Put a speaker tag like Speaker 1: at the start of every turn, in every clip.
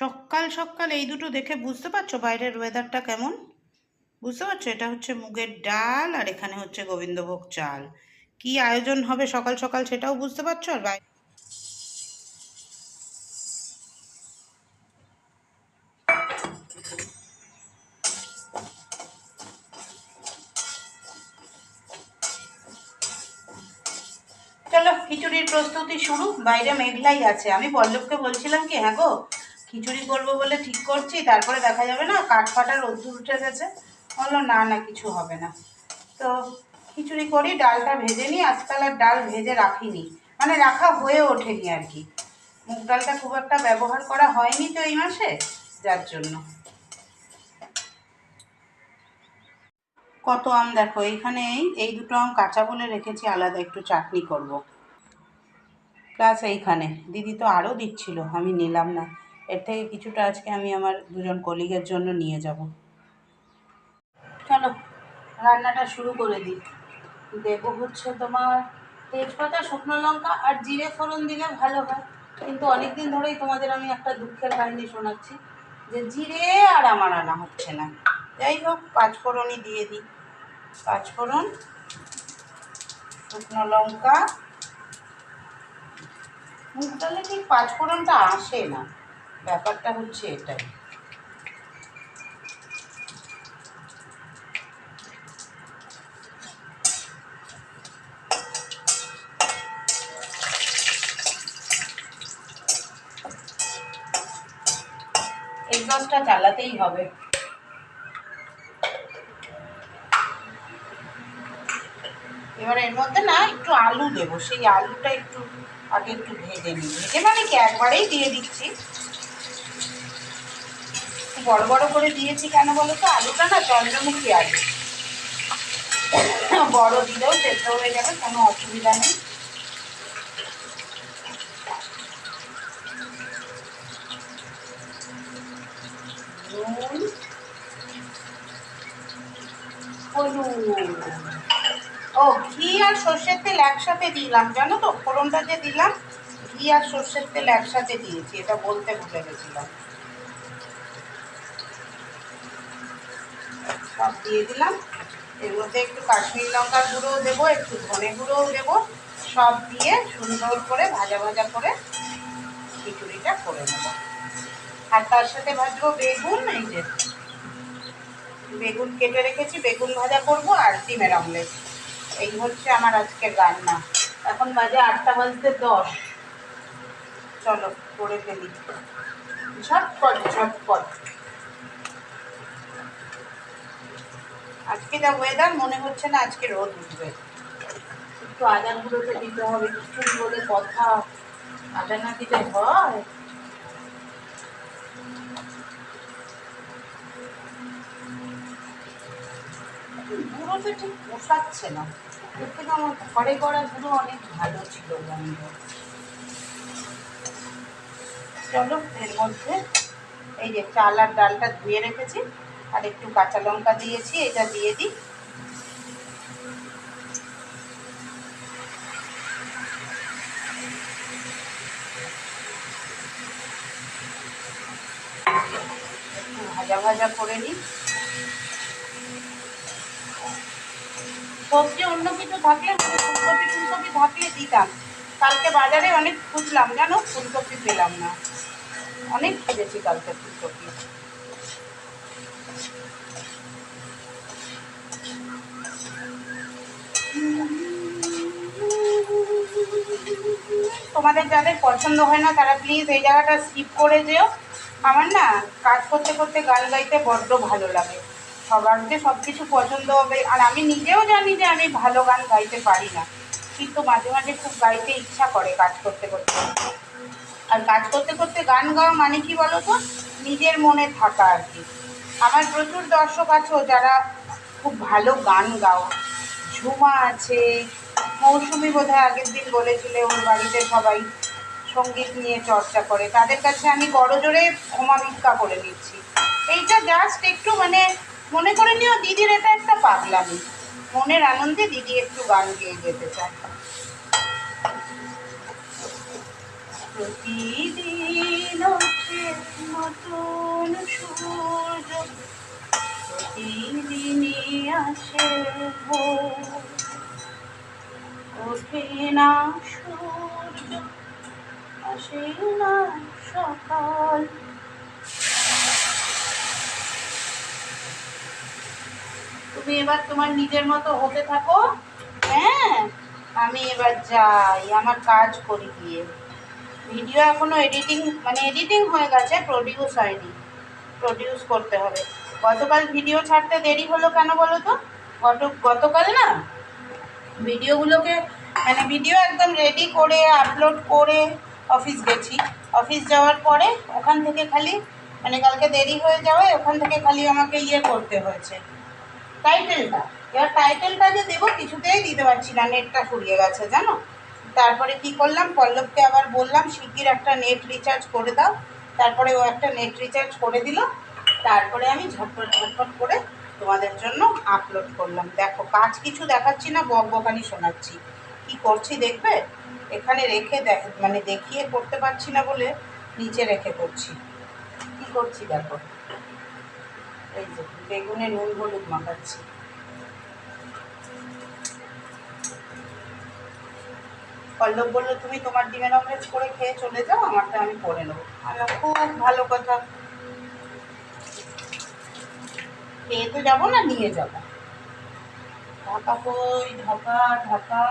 Speaker 1: সকাল সকাল এই দুটো দেখে বুঝতে পারছ বাইরের ওয়েদারটা কেমন? বুঝতে পারছ? এটা হচ্ছে মুগের ডাল আর এখানে হচ্ছে গোবিন্দভোগ চাল। কি আয়োজন হবে সকাল সকাল সেটাও বুঝতে পারছ? আর বাইরে চলো, খিচুড়ির প্রস্তুতি শুরু। বাইরে মেঘলাই আছে। আমি পল্লবকে বলছিলাম কি হ্যাঁ গো খিচুড়ি করব বলে ঠিক করছি, তারপরে দেখা যাবে না, কাঠ ফাটা রোদ্দুর উঠে গেছে। বলল, না না, কিছু হবে না। তো খিচুড়ি করি, ডালটা ভেজে নিই, আজকাল আর ডাল ভেজে রাখিনি। মানে রাখা হয়ে ওঠেনি আর কি। মুগ ডালটা খুব একটা ব্যবহার করা হয়নি তো এই মাসে, যার জন্য। কত আম দেখো এইখানে এই- এই দুটো আম কাঁচা বলে রেখেছি, আলাদা একটু চাটনি করব। প্লাস এইখানে, দিদি তো আরও দিচ্ছিল, আমি নিলাম না। এর থেকে কিছুটা আজকে আমি আমার দুজন কলিগের জন্য নিয়ে যাব। চলো, রান্নাটা শুরু করে দিই। দেবো হচ্ছে তোমার তেজপাতা, শুকনো লঙ্কা আর জিরে ফোড়ন দিলে ভালো হয়। কিন্তু অনেক দিন ধরেই তোমাদের আমি একটা দুঃখের কাহিনী শোনাচ্ছি যে জিরে আর আমার আনা হচ্ছে না। যাই হোক, পাঁচ ফোড়নই দিয়ে দিই। পাঁচ ফোড়ন, শুকনো লঙ্কা। মুগ ডালে ঠিক পাঁচ ফোড়নটা আসে না। ব্যাপারটা হচ্ছে এটাই। এক্সস্টটা চালাতেই হবে। এবার এর মধ্যে না একটু আলু দেবো, সেই আলুটা একটু আগে একটু ভেজে নিই। ভেজে মানে কি? একবারেই দিয়ে দিচ্ছি। বড় বড় করে দিয়েছি কেন বলো তো? আলুটা না চন্দ্রমুখী আলু। বড় দিলেও সেদ্ধ হয়ে যাবে, কোনো অসুবিধা নেই। ও, ঘি আর সর্ষের তেল একসাথে দিলাম, জানো তো? ফোড়নটা যে দিলাম, ঘি আর সর্ষের তেল একসাথে দিয়েছি, এটা বলতে ভুলে গেছিলাম। সব দিয়ে দিলাম। এর মধ্যে একটু কাশ্মীর লঙ্কার গুঁড়োও দেবো, একটু ধনে গুঁড়োও দেবো। সব দিয়ে সুন্দর করে ভাজা ভাজা করে খিচুড়িটা করে নেব। আর তার সাথে ভাজবো বেগুন, এই যে বেগুন কেটে রেখেছি, বেগুন ভাজা করব আর ডিমের অমলেট। এই হচ্ছে আমার আজকের রান্না। এখন বাজে আটটা বাজতে দশ। চলো, করে ফেলি। ঝটপট ঝটপট। আজকে যা ওয়েদার মনে হচ্ছে না আজকে রোদ উঠবে। একটু গুঁড়োতে দিতে হবে, কিছু বলে কথা আদা না দিলে হয় গুঁড়োটা ঠিক পোষাচ্ছে না। এর থেকে আমার ঘরে করা গুঁড়ো অনেক ভালো ছিল গন্ধ চলো, এর মধ্যে এই যে চাল আর ডালটা ধুয়ে রেখেছি। আর একটু কাঁচা লঙ্কা দিয়েছি, এটা দিয়ে দিই। ভাজা ভাজা করে নিই। সবজি অন্য কিছু থাকলে, ফুলকপি ফুলকপি থাকলে দিতাম। কালকে বাজারে অনেক খুঁজলাম, জানো? ফুলকপি পেলাম না। অনেক খুঁজেছি কালকে ফুলকপি। তোমাদের যাদের পছন্দ হয় না, তারা প্লিজ এই জায়গাটা স্কিপ করে যেও। আমার না কাজ করতে করতে গান গাইতে বড্ড ভালো লাগে। সবার যে সব কিছু পছন্দ হবে, আর আমি নিজেও জানি যে আমি ভালো গান গাইতে পারি না। কিন্তু মাঝে মাঝে খুব গাইতে ইচ্ছা করে কাজ করতে করতে। আর কাজ করতে করতে গান গাওয়া মানে কি বলো তো নিজের মনে থাকা আর কি। আমার প্রচুর দর্শক আছো যারা খুব ভালো গান গাও। ঝুমা আছে মৌসুমি বোধহয় আগের দিন বলেছিলে ওর বাড়িতে সবাই সংগীত নিয়ে চর্চা করে। তাদের কাছে আমি করজোরে ক্ষমা ভিক্ষা করে দিচ্ছি। এইটা জাস্ট একটু মানে মনে করে নিও, দিদির এটা একটা পাগলামি। মনের আনন্দে দিদি একটু গান গেয়ে যেতে চায়। প্রতিদিন মতন সূর্য, প্রতিদিনই আসে ওঠে না সূর্য আসে না সকাল। তুমি এবার তোমার নিজের মতো হতে থাকো হ্যাঁ? আমি এবার যাই, আমার কাজ করি গিয়ে। ভিডিও এখনও এডিটিং মানে এডিটিং হয়ে গেছে প্রডিউস হয়নি। প্রডিউস করতে হবে। গতকাল ভিডিও ছাড়তে দেরি হলো কেন বলো তো? গত, গতকাল না? ভিডিওগুলোকে মানে ভিডিও একদম রেডি করে আপলোড করে অফিস গেছি। অফিস যাওয়ার পরে ওখান থেকে খালি মানে কালকে দেরি হয়ে যাওয়ায় ওখান থেকে খালি আমাকে ইয়ে করতে হয়েছে। টাইটেলটা এবার টাইটেলটা যে দেবো কিছুতেই দিতে পারছি না নেটটা ফুরিয়ে গেছে, জানো? তারপরে কি করলাম, পল্লবকে আবার বললাম, শিগগির একটা নেট রিচার্জ করে দাও। তারপরে ও একটা নেট রিচার্জ করে দিল। তারপরে আমি ঝটপট ঝটপট করে তোমাদের জন্য আপলোড করলাম। দেখো, কাজ কিছু দেখাচ্ছি না বক বকানি শোনাচ্ছি। কি করছি দেখবে? এখানে রেখে দেখ মানে দেখিয়ে করতে পারছি না বলে নিচে রেখে করছি। কি করছি দেখো? এই যে, বেগুনে নুন, হলুদ মাখাচ্ছি। পল্লব বলল, তুমি তোমার ডিমের অমলেট করে খেয়ে চলে যাও, আমারটা আমি করে নেব। আমি খুব ভালো কথা। খেয়ে তো যাব না নিয়ে যাব। ঢাকা কই? ঢাকা ঢাকা।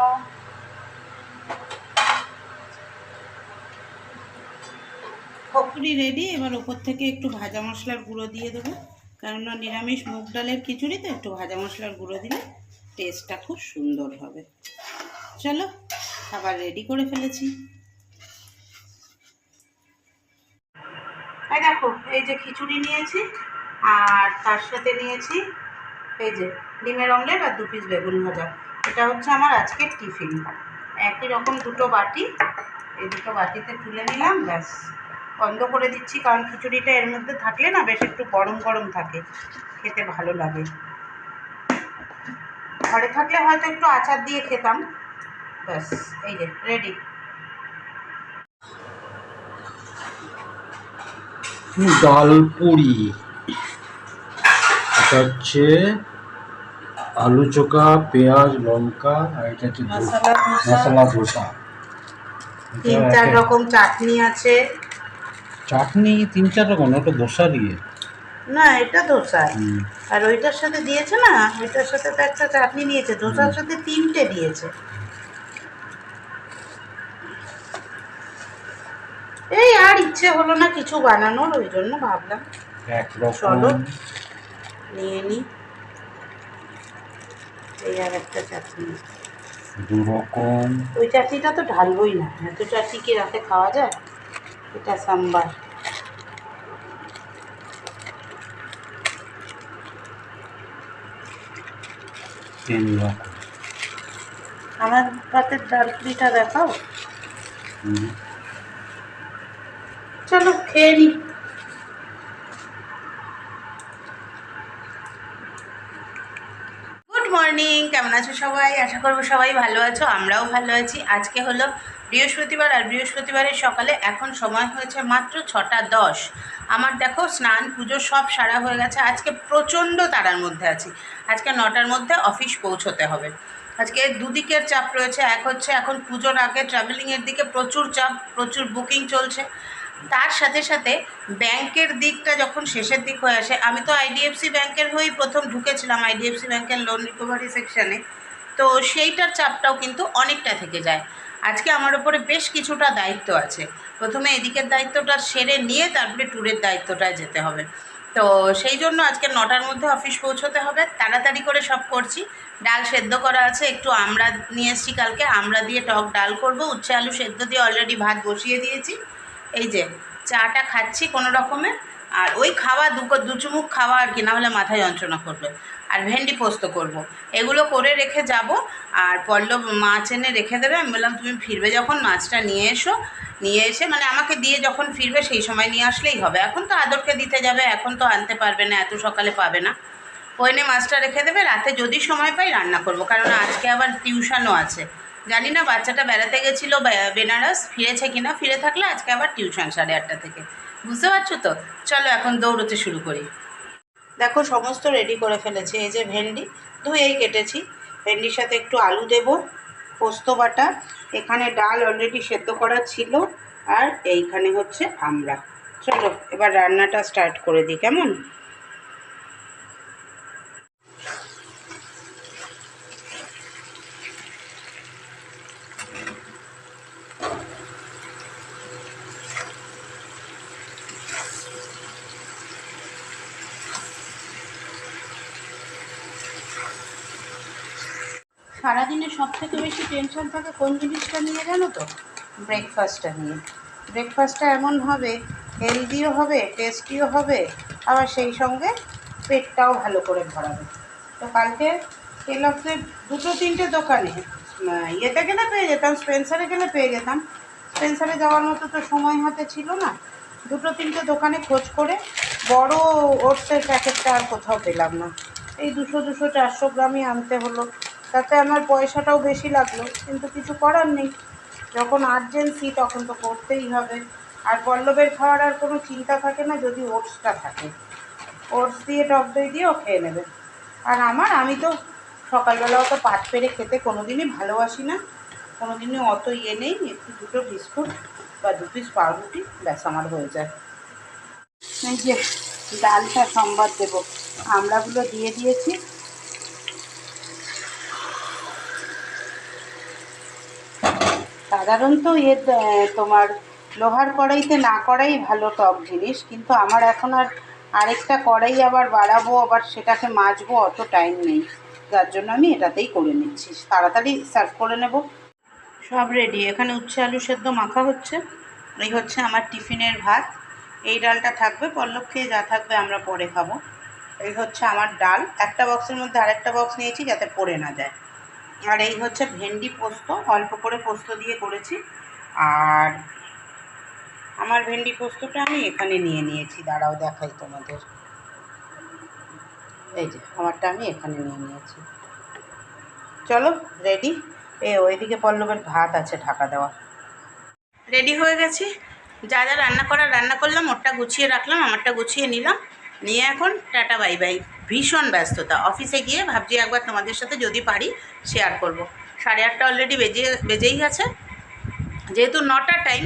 Speaker 1: পকড়ি রেডি এবার ওপর থেকে একটু ভাজা মশলার গুঁড়ো দিয়ে দেবো। কেননা নিরামিষ মুগ ডালের খিচুড়িতে একটু ভাজা মশলার গুঁড়ো দিলে টেস্টটা খুব সুন্দর হবে। চলো খাবার রেডি করে ফেলেছি। দেখো এই যে খিচুড়ি নিয়েছি আর তার সাথে নিয়েছি এই যে ডিমের অমলেট আর দু পিস বেগুন ভাজা। এটা হচ্ছে আমার আজকের টিফিন। একই রকম দুটো বাটি। এই দুটো বাটিতে তুলে নিলাম, ব্যাস। বন্ধ করে দিচ্ছি কারণ খিচুড়িটা এর মধ্যে থাকলে না বেশ একটু গরম গরম থাকে। খেতে ভালো লাগে। ঘরে থাকলে হয়তো একটু আচার দিয়ে খেতাম। ব্যাস, এই যে রেডি
Speaker 2: ডাল পুরি। এটা হচ্ছে আলু চোখা পেঁয়াজ লঙ্কা আর এটা হচ্ছে
Speaker 1: মশলা ধোসা। তিন চার রকম চাটনি আছে।
Speaker 2: চাটনি তিন চার রকম ওটা ধোসা দিয়ে।
Speaker 1: না এটা ধোসা আর ওইটার সাথে দিয়েছে না? ওইটার সাথে তো একটা চাটনি নিয়েছে। ধোসার সাথে তিনটে দিয়েছে। এই আর ইচ্ছে হলো না কিছু বানানোর ওই জন্য ভাবলাম। চলো। নিয়ে নিই এই আর একটা চাটনি।
Speaker 2: দু
Speaker 1: ওই চাটনিটা তো ঢালবই না। এত চাটনি কি রাতে খাওয়া যায়? এটা সাম্বার। আমার পাতের ডাল পুরিটা দেখাও। চলো খেয়ে নিই গুড মর্নিং কেমন আছো সবাই, আশা করব সবাই ভালো আছো, আমরাও ভালো আছি। আজকে হলো বৃহস্পতিবার আর বৃহস্পতিবারের সকালে এখন সময় হয়েছে মাত্র ছটা দশ। আমার দেখো স্নান, পুজো সব সারা হয়ে গেছে। আজকে প্রচণ্ড তারার মধ্যে আছি। আজকে নটার মধ্যে অফিস পৌঁছতে হবে। আজকে দুদিকের চাপ রয়েছে। এক হচ্ছে এখন পুজোর আগে ট্রাভেলিংয়ের দিকে প্রচুর চাপ, প্রচুর বুকিং চলছে। তার সাথে সাথে ব্যাংকের দিকটা যখন শেষের দিক হয়ে আসে, আমি তো আইডিএফসি ব্যাংকের হয়েই প্রথম ঢুকেছিলাম। আইডিএফসি ব্যাংকের লোন রিকভারি সেকশানে তো সেইটার চাপটাও কিন্তু অনেকটা থেকে যায়। আজকে আমার ওপরে বেশ কিছুটা দায়িত্ব আছে। প্রথমে এদিকের দায়িত্বটা সেরে নিয়ে তারপরে ট্যুরের দায়িত্বটায় যেতে হবে। তো সেই জন্য আজকে নটার মধ্যে অফিস পৌঁছতে হবে। তাড়াতাড়ি করে সব করছি। ডাল সেদ্ধ করা আছে, একটু আমরা নিয়ে এসেছি কালকে। আমরা দিয়ে টক ডাল করব, উচ্ছে আলু সেদ্ধ দিয়ে অলরেডি ভাত বসিয়ে দিয়েছি। এই যে, চাটা খাচ্ছি কোনো রকমে। আর ওই খাওয়া দু দু চুমুক খাওয়া আর কি, না হলে মাথায় যন্ত্রণা করবে। আর ভেন্ডি পোস্ত করব। এগুলো করে রেখে যাব আর পল্লব মাছ এনে রেখে দেবে। আমি বললাম, তুমি ফিরবে যখন মাছটা নিয়ে এসো। নিয়ে এসে মানে আমাকে দিয়ে যখন ফিরবে সেই সময় নিয়ে আসলেই হবে। এখন তো আদরকে দিতে যাবে, এখন তো আনতে পারবে না, এত সকালে পাবে না। ওই এনে মাছটা রেখে দেবে, রাতে যদি সময় পাই রান্না করব। কারণ আজকে আবার টিউশনও আছে। জানি না বাচ্চাটা বেড়াতে গেছিল বেনারস, ফিরেছে কিনা? ফিরে থাকলে আজকে আবার টিউশন সাড়ে আটটা থেকে। বুঝতে পারছ তো? চলো এখন দৌড়তে শুরু করি। দেখো, সমস্ত রেডি করে ফেলেছি। এই যে ভেন্ডি, ধুয়েই কেটেছি। ভেন্ডির সাথে একটু আলু দেব, পোস্ত বাটা। এখানে ডাল অলরেডি সেদ্ধ করা ছিল, আর এইখানে হচ্ছে আমরা চলো, এবার রান্নাটা স্টার্ট করে দিই, কেমন? সারাদিনে সব থেকে বেশি টেনশন থাকে কোন জিনিসটা নিয়ে জানো তো? ব্রেকফাস্টটা নিয়ে। ব্রেকফাস্টটা এমন হবে হেলদিও হবে টেস্টিও হবে, আবার সেই সঙ্গে পেটটাও ভালো করে ভরাবে। তো কালকে কেলক্সে দুটো তিনটে দোকানে। ইয়েতে গেলে পেয়ে যেতাম স্পেন্সারে গেলে পেয়ে যেতাম। স্পেন্সারে যাওয়ার মতো তো সময় হাতে ছিল না। দুটো তিনটে দোকানে খোঁজ করে বড় ওটসের প্যাকেটটা আর কোথাও পেলাম না। এই দুশো দুশো চারশো গ্রামই আনতে হলো। তাতে আমার পয়সাটাও বেশি লাগল, কিন্তু কিছু করার নেই। যখন আর্জেন্সি তখন তো করতেই হবে। আর পল্লবের খাওয়ার আর কোনো চিন্তা থাকে না যদি ওটসটা থাকে। ওটস দিয়ে টক দই দিয়েও খেয়ে নেবে। আর আমার, আমি তো সকালবেলা অত পাট পেরে খেতে কোনো দিনই ভালোবাসি না। কোনো দিনই অত ইয়ে নেই, একটু দুটো বিস্কুট বা দু পিস পাউরুটি, ব্যাস আমার হয়ে যায়। এই যে, ডালটা সম্বাদ দেবো। আমড়াগুলো দিয়ে দিয়েছি। সাধারণত এ তোমার লোহার কড়াইতে না করাই ভালো টক জিনিস, কিন্তু আমার এখন আর আরেকটা কড়াই আবার বাড়াবো, আবার সেটাকে মাজবো, অত টাইম নেই। যার জন্য আমি এটাতেই করে নিচ্ছি। তাড়াতাড়ি সার্ভ করে নেব। সব রেডি এখানে উচ্ছে আলু সেদ্ধ মাখা হচ্ছে। এই হচ্ছে আমার টিফিনের ভাত। এই ডালটা থাকবে পল্লব খেয়ে যা থাকবে আমরা পরে খাব। এই হচ্ছে আমার ডাল। একটা বক্সের মধ্যে আরেকটা বক্স নিয়েছি যাতে পড়ে না যায়। আর এই হচ্ছে ভেন্ডি পোস্ত, অল্প করে পোস্ত দিয়ে করেছি। আর আমার ভেন্ডি পোস্তটা আমি এখানে নিয়ে নিয়েছি। দাঁড়াও দেখাই তোমাদের। এই যে, আমারটা আমি এখানে নিয়ে নিয়েছি। চলো রেডি এ, ওইদিকে পল্লবের ভাত আছে ঢাকা দেওয়া। রেডি হয়ে গেছি? যা যা রান্না করার রান্না করলাম, ওরটা গুছিয়ে রাখলাম, আমারটা গুছিয়ে নিলাম। নিয়ে এখন টাটা বাই বাই ভীষণ ব্যস্ততা। অফিসে গিয়ে ভাবছি একবার তোমাদের সাথে যদি পারি শেয়ার করব। সাড়ে আটটা অলরেডি বেজে, বেজেই গেছে যেহেতু নটার টাইম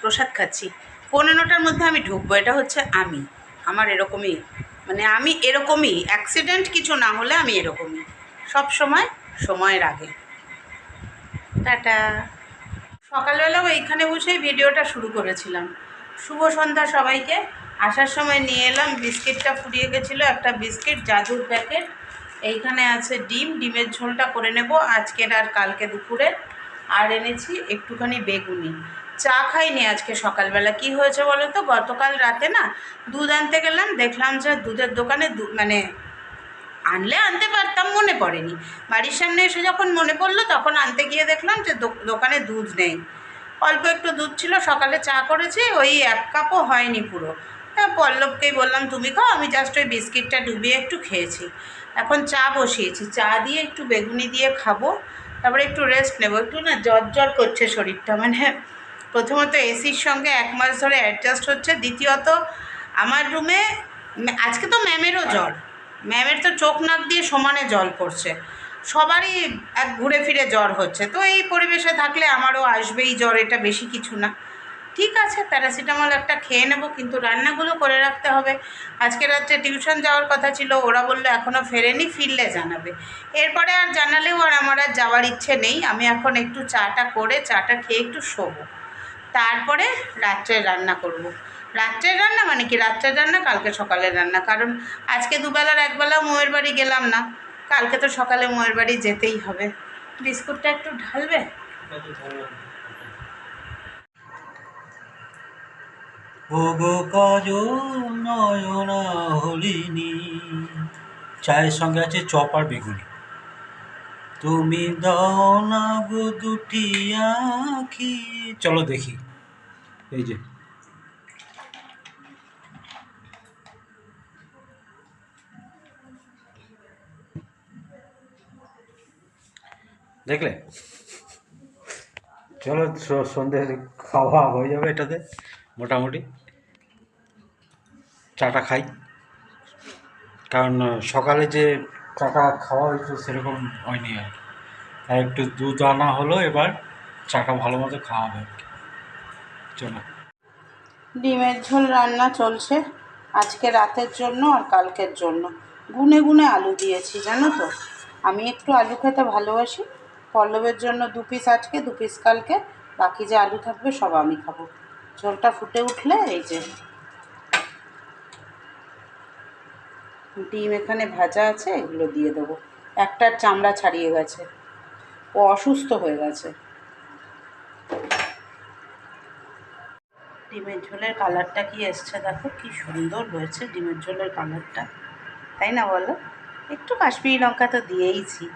Speaker 1: প্রসাদ খাচ্ছি, পনেরোটার মধ্যে আমি ঢুকবো, এটা হচ্ছে আমি। আমার এরকমই মানে আমি এরকমই অ্যাক্সিডেন্ট কিছু না হলে আমি এরকমই। সব সময় সময়ের আগে। টাটা। সকালবেলাও এইখানে বসেই ভিডিওটা শুরু করেছিলাম। শুভ সন্ধ্যা সবাইকে। আসার সময় নিয়ে এলাম, বিস্কিটটা ফুরিয়ে গেছিল, একটা বিস্কিট, জাদুর প্যাকেট। এইখানে আছে ডিম, ডিমের ঝোলটা করে নেব আজকের আর কালকে দুপুরে। আর এনেছি একটুখানি বেগুনি। চা খাইনি আজকে সকালবেলা। কি হয়েছে বলো তো? গতকাল রাতে না দুধ আনতে গেলাম, দেখলাম যে দুধের দোকানে মানে আনলে আনতে পারতাম, মনে পড়েনি। বাড়ির সামনে এসে যখন মনে পড়ল, তখন আনতে গিয়ে দেখলাম যে দোকানে দুধ নেই। অল্প একটু দুধ ছিল, সকালে চা করেছি, ওই এক কাপও হয়নি পুরো। পল্লবকেই বললাম, তুমি খাও, আমি জাস্ট ওই বিস্কিটটা ডুবিয়ে একটু খেয়েছি। এখন চা বসিয়েছি, চা দিয়ে একটু বেগুনি দিয়ে খাব, তারপরে একটু রেস্ট নেব। একটু না জ্বর জ্বর করছে শরীরটা মানে প্রথমত এসির সঙ্গে এক মাস ধরে অ্যাডজাস্ট হচ্ছে, দ্বিতীয়ত আমার রুমে আজকে তো ম্যামেরও জ্বর। ম্যামের তো চোখ নাক দিয়ে সমানে জল পড়ছে। সবারই এক ঘুরে ফিরে জ্বর হচ্ছে। তো এই পরিবেশে থাকলে আমারও আসবেই জ্বর, এটা বেশি কিছু না। ঠিক আছে, প্যারাসিটামল একটা খেয়ে নেব, কিন্তু রান্নাগুলো করে রাখতে হবে। আজকে রাত্রে টিউশন যাওয়ার কথা ছিল, ওরা বলল এখনও ফেরেনি, ফিরলে জানাবে। এরপরে আর জানালেও আর আমার আর যাওয়ার ইচ্ছে নেই, আমি এখন একটু চাটা করে, চাটা খেয়ে একটু শোবো। তারপরে রাত্রে রান্না করব। রাত্রের রান্না মানে কি? রাত্রের রান্না, কালকে সকালের রান্না। কারণ আজকে দুবেলার একবেলা মোয়ের বাড়ি গেলাম না, কালকে তো সকালে মোয়ের বাড়ি যেতেই হবে। বিস্কুটটা একটু ঢালবে।
Speaker 2: চায়ের সঙ্গে আছে চপ আর বেগুনি। তুমি দাও গো দুটি আখি। চলো দেখি। এই যে। দেখলে? চলো সন্ধ্যে খাওয়া হয়ে যাবে এটাতে, মোটামুটি। চাটা খাই। কারণ সকালে যে চাটা খাওয়া হয়েছে সেরকম হয়নি আর। তাই একটু দুধ আনা হলো, এবার চাটা ভালো মতো খাওয়া হবে। চলো।
Speaker 1: ডিমের ঝোল রান্না চলছে, আজকে রাতের জন্য আর কালকের জন্য। গুনে গুনে আলু দিয়েছি, জানো তো? আমি একটু আলু খেতে ভালোবাসি। পল্লবের জন্য দু পিস আজকে, দু পিস কালকে। বাকি যে আলু থাকবে সব আমি খাব। ঝোলটা ফুটে উঠলে এই যে ডিম এখানে ভাজা আছে, এগুলো দিয়ে দেবো। একটার চামড়া ছাড়িয়ে গেছে। ও অসুস্থ হয়ে গেছে। ডিমের ঝোলের কালারটা কি এসছে দেখো, কি সুন্দর হয়েছে ডিমের ঝোলের কালারটা। তাই না বলো? একটু কাশ্মীরি লঙ্কা তো দিয়েইছি।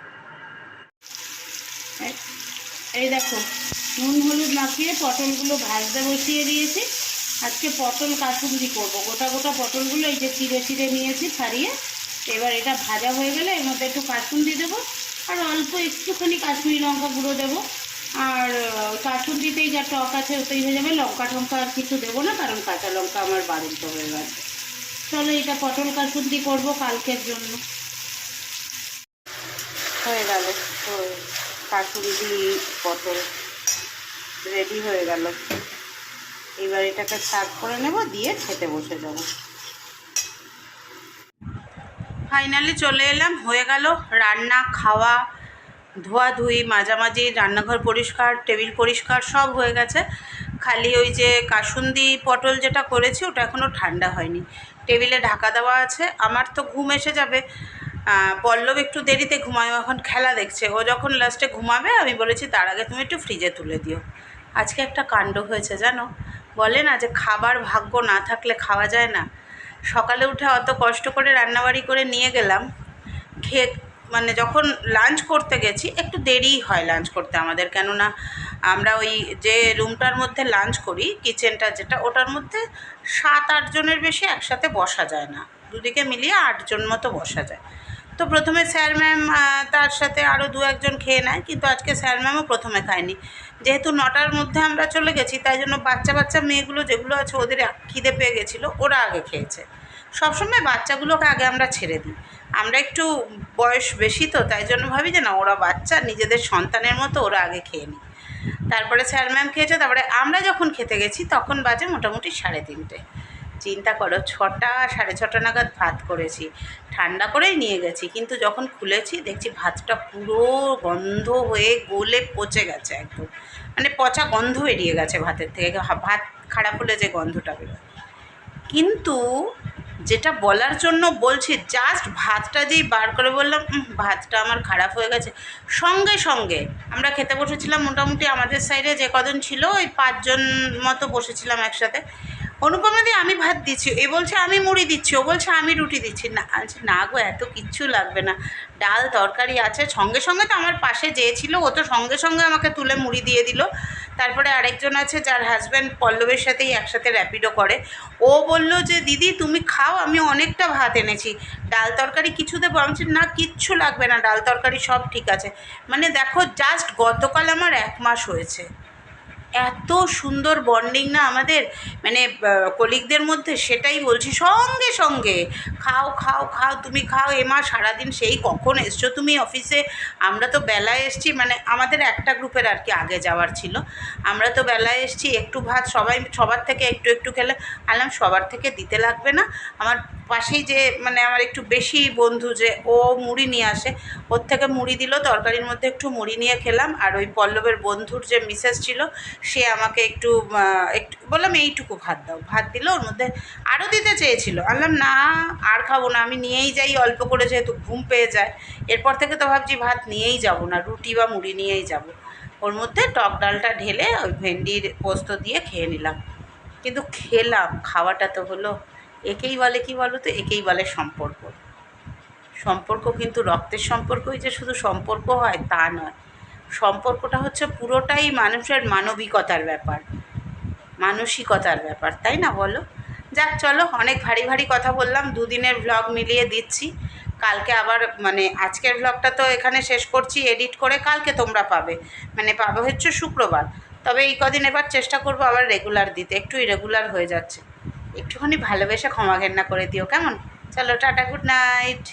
Speaker 1: এই- দেখো, নুন হলুদ মাখিয়ে পটলগুলো ভাজতে বসিয়ে দিয়েছি। আজকে পটল কাসুন্দি করব। গোটা গোটা পটলগুলো এই যে চিড়ে চিড়ে নিয়েছি ছাড়িয়ে। এবার এটা ভাজা হয়ে গেলে এর মধ্যে একটু কাসুন্দি দেবো। আর অল্প একটুখানি কাশ্মীরি লঙ্কা গুঁড়ো দেবো। আর কাসুন্দিতেই যা টক আছে ওতেই হয়ে যাবে। লঙ্কা টঙ্কা আর কিছু দেবো না, কারণ কাঁচা লঙ্কা আমার বাড়িতে হয়ে গেছে। চলো এটা পটল কাসুন্দি করব কালকের জন্য। হয়ে গেল। কাসুন্দি পটল রেডি হয়ে গেল। এবার এটাকে সার্ভ করে নেব, দিয়ে খেতে বসে যাব। ফাইনালি চলে এলাম, হয়ে গেল রান্না, খাওয়া, ধোয়াধুয়ি, মাঝামাঝি, রান্নাঘর পরিষ্কার, টেবিল পরিষ্কার, সব হয়ে গেছে। খালি ওই যে কাসুন্দি পটল যেটা করেছি, ওটা এখনও ঠান্ডা হয়নি। টেবিলে ঢাকা দেওয়া আছে, আমার তো ঘুম এসে যাবে। পল্লব একটু দেরিতে ঘুমায় এখন খেলা দেখছে। ও যখন লাস্টে ঘুমাবে, আমি বলেছি, তার আগে তুমি একটু ফ্রিজে তুলে দিও। আজকে একটা কাণ্ড হয়েছে, জানো? বলে না যে খাবার ভাগ্য না থাকলে খাওয়া যায় না। সকালে উঠে অত কষ্ট করে রান্নাবাড়ি করে নিয়ে গেলাম। খেয়ে মানে যখন লাঞ্চ করতে গেছি, একটু দেরিই হয় লাঞ্চ করতে আমাদের। কেননা আমরা ওই যে রুমটার মধ্যে লাঞ্চ করি কিচেনটা যেটা, ওটার মধ্যে সাত আটজনের বেশি একসাথে বসা যায় না। দুদিকে মিলিয়ে আটজন মতো বসা যায়। তো প্রথমে স্যার ম্যাম তার সাথে আরও দু একজন খেয়ে নেয়, কিন্তু আজকে স্যার ম্যামও প্রথমে খায়নি। যেহেতু নটার মধ্যে আমরা চলে গেছি, তাই জন্য বাচ্চা বাচ্চা মেয়েগুলো যেগুলো আছে ওদের খিদে পেয়ে গেছিল, ওরা আগে খেয়েছে। সবসময় বাচ্চাগুলোকে আগে আমরা ছেড়ে দিই। আমরা একটু বয়স বেশি তো, তাই জন্য ভাবি যে না, ওরা বাচ্চা, নিজেদের সন্তানের মতো ওরা আগে খেয়ে নিই তারপরে স্যার ম্যাম খেয়েছে, তারপরে আমরা যখন খেতে গেছি, তখন বাজে মোটামুটি সাড়ে তিনটে। চিন্তা করো, ছটা, সাড়ে ছটা নাগাদ ভাত করেছি। ঠান্ডা করেই নিয়ে গেছি, কিন্তু যখন খুলেছি দেখছি ভাতটা পুরো গন্ধ হয়ে গলে পচে গেছে একদম। মানে পচা গন্ধ বেরিয়ে গেছে ভাতের থেকে ভাত খারাপ হলে যে গন্ধটা বেরোয়। কিন্তু যেটা বলার জন্য বলছি জাস্ট ভাতটা যেই বার করে বললাম ভাতটা আমার খারাপ হয়ে গেছে। সঙ্গে সঙ্গে আমরা খেতে বসেছিলাম মোটামুটি আমাদের সাইডে যে কজন ছিল, ওই পাঁচজন মতো বসেছিলাম একসাথে। অনুপমা দি, আমি ভাত দিচ্ছি। এ বলছে, আমি মুড়ি দিচ্ছি। ও বলছে, আমি রুটি দিচ্ছি। না আচ্ছা না গো, এত কিচ্ছু লাগবে না। ডাল তরকারি আছে। সঙ্গে সঙ্গে তো আমার পাশে যে ছিল, ও তো সঙ্গে সঙ্গে আমাকে তুলে মুড়ি দিয়ে দিল। তারপরে আরেকজন আছে, যার হাজব্যান্ড পল্লবের সাথেই একসাথে র্যাপিডো করে। ও বলল যে, দিদি, তুমি খাও, আমি অনেকটা ভাত এনেছি। ডাল তরকারি কিছু দেবো আমি না, কিচ্ছু লাগবে না। ডাল তরকারি সব ঠিক আছে। মানে দেখো জাস্ট গতকাল আমার এক মাস হয়েছে। এত সুন্দর বন্ডিং না আমাদের মানে কলিগদের মধ্যে সেটাই বলছি। সঙ্গে সঙ্গে। খাও খাও খাও, তুমি খাও এমা সারাদিন সেই কখন এসছো? তুমি অফিসে আমরা তো বেলায় এসছি মানে আমাদের একটা গ্রুপের আর কি আগে যাওয়ার ছিল। আমরা তো বেলায় এসছি, একটু ভাত, সবাই, সবার থেকে একটু একটু খেলে। আনলাম সবার থেকে দিতে লাগবে না। আমার পাশেই যে মানে আমার একটু বেশি বন্ধু যে, ও মুড়ি নিয়ে আসে, ওর থেকে মুড়ি দিল, তরকারির মধ্যে একটু মুড়ি নিয়ে খেলাম। আর ওই পল্লবের বন্ধুর যে মিসেস ছিল সে আমাকে একটু একটু, বললাম, এইটুকু ভাত দাও। ভাত দিল, ওর মধ্যে আরও দিতে চেয়েছিল। আনলাম না, আর খাব না, আমি নিয়েই যাই, অল্প করে যেহেতু ঘুম পেয়ে যায়। এরপর থেকে তো ভাবছি ভাত নিয়েই যাব না, রুটি বা মুড়ি নিয়েই যাব। ওর মধ্যে টক ডালটা ঢেলে ওই ভেন্ডির পোস্ত দিয়ে খেয়ে নিলাম। কিন্তু খেলাম, খাওয়াটা তো হলো, একেই বলে কি বলো তো, একেই বলে সম্পর্ক। সম্পর্ক কিন্তু রক্তের সম্পর্কই যে শুধু সম্পর্ক হয়, তা নয়। সম্পর্কটা হচ্ছে পুরোটাই মানুষের মানবিকতার ব্যাপার। মানসিকতার ব্যাপার, তাই না বলো? যাক, চলো, অনেক ভারী ভারী কথা বললাম, দুদিনের ভ্লগ মিলিয়ে দিচ্ছি। কালকে আবার মানে আজকের ভ্লগটা তো এখানে শেষ করছি এডিট করে কালকে তোমরা পাবে। মানে পাবে হচ্ছে শুক্রবার। তবে এই কদিন এবার চেষ্টা করব আবার রেগুলার দিতে, একটু ইরেগুলার হয়ে যাচ্ছে। একটুখানি ভালোবেসে ক্ষমা ঘেন্না করে দিও, কেমন? চলো, টাটা গুড নাইট